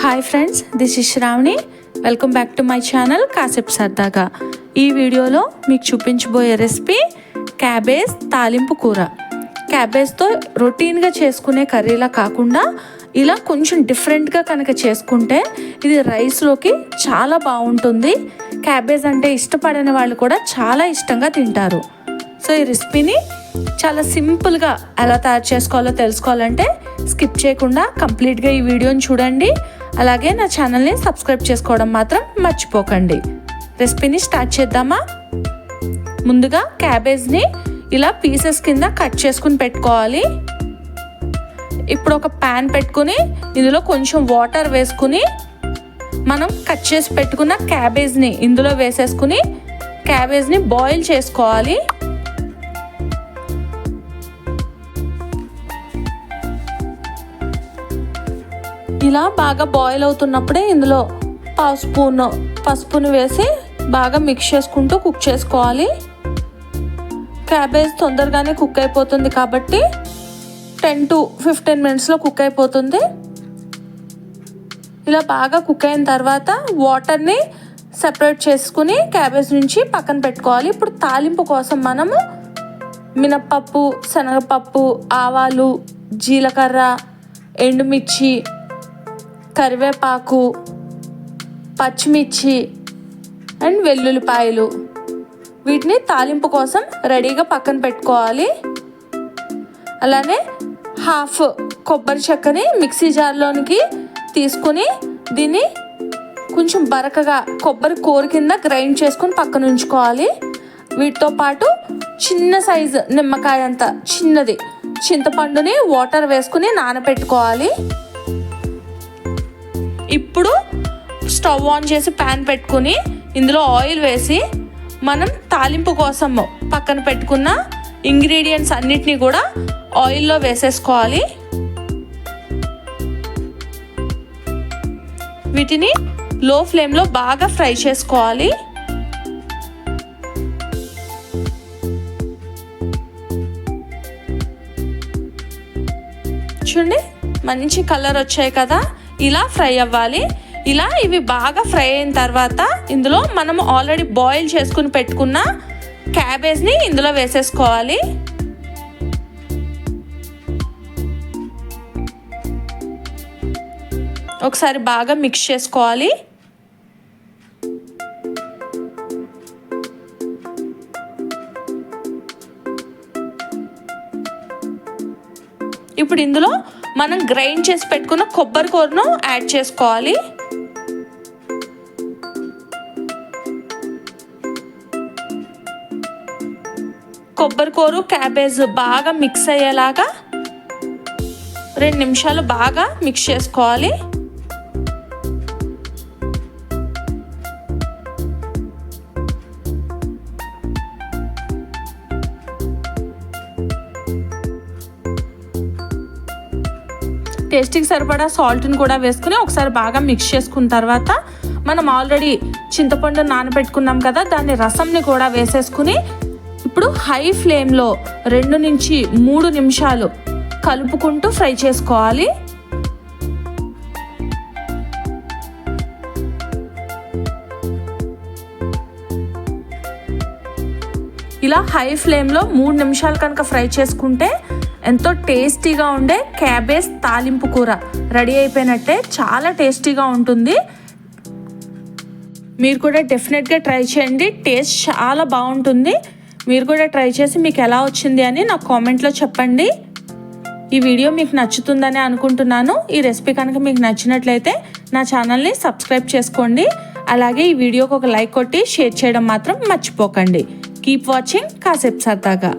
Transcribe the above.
Hi friends this is Sravani welcome back to my channel కాసేపు సరదాగా ఈ వీడియోలో మీకు చూపించబోయే రెసిపీ క్యాబేజ్ తాలింపు కూర. క్యాబేజ్తో రొటీన్గా చేసుకునే కర్రీలా కాకుండా ఇలా కొంచెం డిఫరెంట్గా కనుక చేసుకుంటే ఇది రైస్లోకి చాలా బాగుంటుంది. క్యాబేజ్ అంటే ఇష్టపడని వాళ్ళు కూడా చాలా ఇష్టంగా తింటారు. సో ఈ రెసిపీని చాలా సింపుల్గా ఎలా తయారు చేసుకోవాలో తెలుసుకోవాలంటే స్కిప్ చేయకుండా కంప్లీట్గా ఈ వీడియోని చూడండి. అలాగే నా ఛానల్ని సబ్స్క్రైబ్ చేసుకోవడం మాత్రం మర్చిపోకండి. రెసిపీని స్టార్ట్ చేద్దామా? ముందుగా క్యాబేజ్ని ఇలా పీసెస్ కింద కట్ చేసుకుని పెట్టుకోవాలి. ఇప్పుడు ఒక ప్యాన్ పెట్టుకుని ఇందులో కొంచెం వాటర్ వేసుకుని మనం కట్ చేసి పెట్టుకున్న క్యాబేజ్ని ఇందులో వేసేసుకుని క్యాబేజ్ని బాయిల్ చేసుకోవాలి. ఇలా బాగా బాయిల్ అవుతున్నప్పుడే ఇందులో పావు స్పూన్ పసుపును వేసి బాగా మిక్స్ చేసుకుంటూ కుక్ చేసుకోవాలి. క్యాబేజ్ తొందరగానే కుక్ అయిపోతుంది కాబట్టి టెన్ టు ఫిఫ్టీన్ మినిట్స్లో కుక్ అయిపోతుంది. ఇలా బాగా కుక్ అయిన తర్వాత వాటర్ని సెపరేట్ చేసుకుని క్యాబేజ్ నుంచి పక్కన పెట్టుకోవాలి. ఇప్పుడు తాలింపు కోసం మనము మినప్పప్పు శనగపప్పు ఆవాలు జీలకర్ర ఎండుమిర్చి కరివేపాకు పచ్చిమిర్చి అండ్ వెల్లుల్లిపాయలు. వీటిని తాలింపు కోసం రెడీగా పక్కన పెట్టుకోవాలి. అలానే హాఫ్ కొబ్బరి చెక్కని మిక్సీ జార్లోనికి తీసుకుని దీన్ని కొంచెం బరకగా కొబ్బరి కూర కింద గ్రైండ్ చేసుకుని పక్కన ఉంచుకోవాలి. వీటితో పాటు చిన్న సైజు నిమ్మకాయ అంత చిన్నది చింతపండుని వాటర్ వేసుకుని నానబెట్టుకోవాలి. ఇప్పుడు స్టవ్ ఆన్ చేసి ప్యాన్ పెట్టుకుని ఇందులో ఆయిల్ వేసి మనం తాలింపు కోసం పక్కన పెట్టుకున్న ఇంగ్రీడియంట్స్ అన్నిటినీ కూడా ఆయిల్లో వేసేసుకోవాలి. వీటిని లో ఫ్లేమ్లో బాగా ఫ్రై చేసుకోవాలి. చూడండి మంచి కలర్ వచ్చాయి కదా. ఇలా ఫ్రై అవ్వాలి. ఇలా ఇవి బాగా ఫ్రై అయిన తర్వాత ఇందులో మనం ఆల్రెడీ బాయిల్ చేసుకుని పెట్టుకున్న క్యాబేజ్ని ఇందులో వేసేసుకోవాలి. ఒకసారి బాగా మిక్స్ చేసుకోవాలి. ఇప్పుడు ఇందులో మనం గ్రైండ్ చేసి పెట్టుకున్న కొబ్బరి కూరను యాడ్ చేసుకోవాలి. కొబ్బరి కూర క్యాబేజ్ బాగా మిక్స్ అయ్యేలాగా రెండు నిమిషాలు బాగా మిక్స్ చేసుకోవాలి. టేస్ట్కి సరిపడా సాల్ట్ని కూడా వేసుకుని ఒకసారి బాగా మిక్స్ చేసుకున్న తర్వాత మనం ఆల్రెడీ చింతపండు నానబెట్టుకున్నాం కదా దాన్ని రసంని కూడా వేసేసుకుని ఇప్పుడు హై ఫ్లేమ్లో రెండు నుంచి మూడు నిమిషాలు కలుపుకుంటూ ఫ్రై చేసుకోవాలి. ఇలా హై ఫ్లేమ్లో మూడు నిమిషాలు కనుక ఫ్రై చేసుకుంటే ఎంతో టేస్టీగా ఉండే క్యాబేజ్ తాలింపు కూర. రెడీ అయిపోయినట్టే చాలా టేస్టీగా ఉంటుంది. మీరు కూడా డెఫినెట్గా ట్రై చేయండి. టేస్ట్ చాలా బాగుంటుంది. మీరు కూడా ట్రై చేసి మీకు ఎలా వచ్చింది అని నాకు కామెంట్లో చెప్పండి. ఈ వీడియో మీకు నచ్చుతుందని అనుకుంటున్నాను. ఈ రెసిపీ కనుక మీకు నచ్చినట్లయితే నా ఛానల్ని సబ్స్క్రైబ్ చేసుకోండి. అలాగే ఈ వీడియోకి ఒక లైక్ కొట్టి షేర్ చేయడం మాత్రం మర్చిపోకండి. Keep watching. కాసేపు సరదాగా.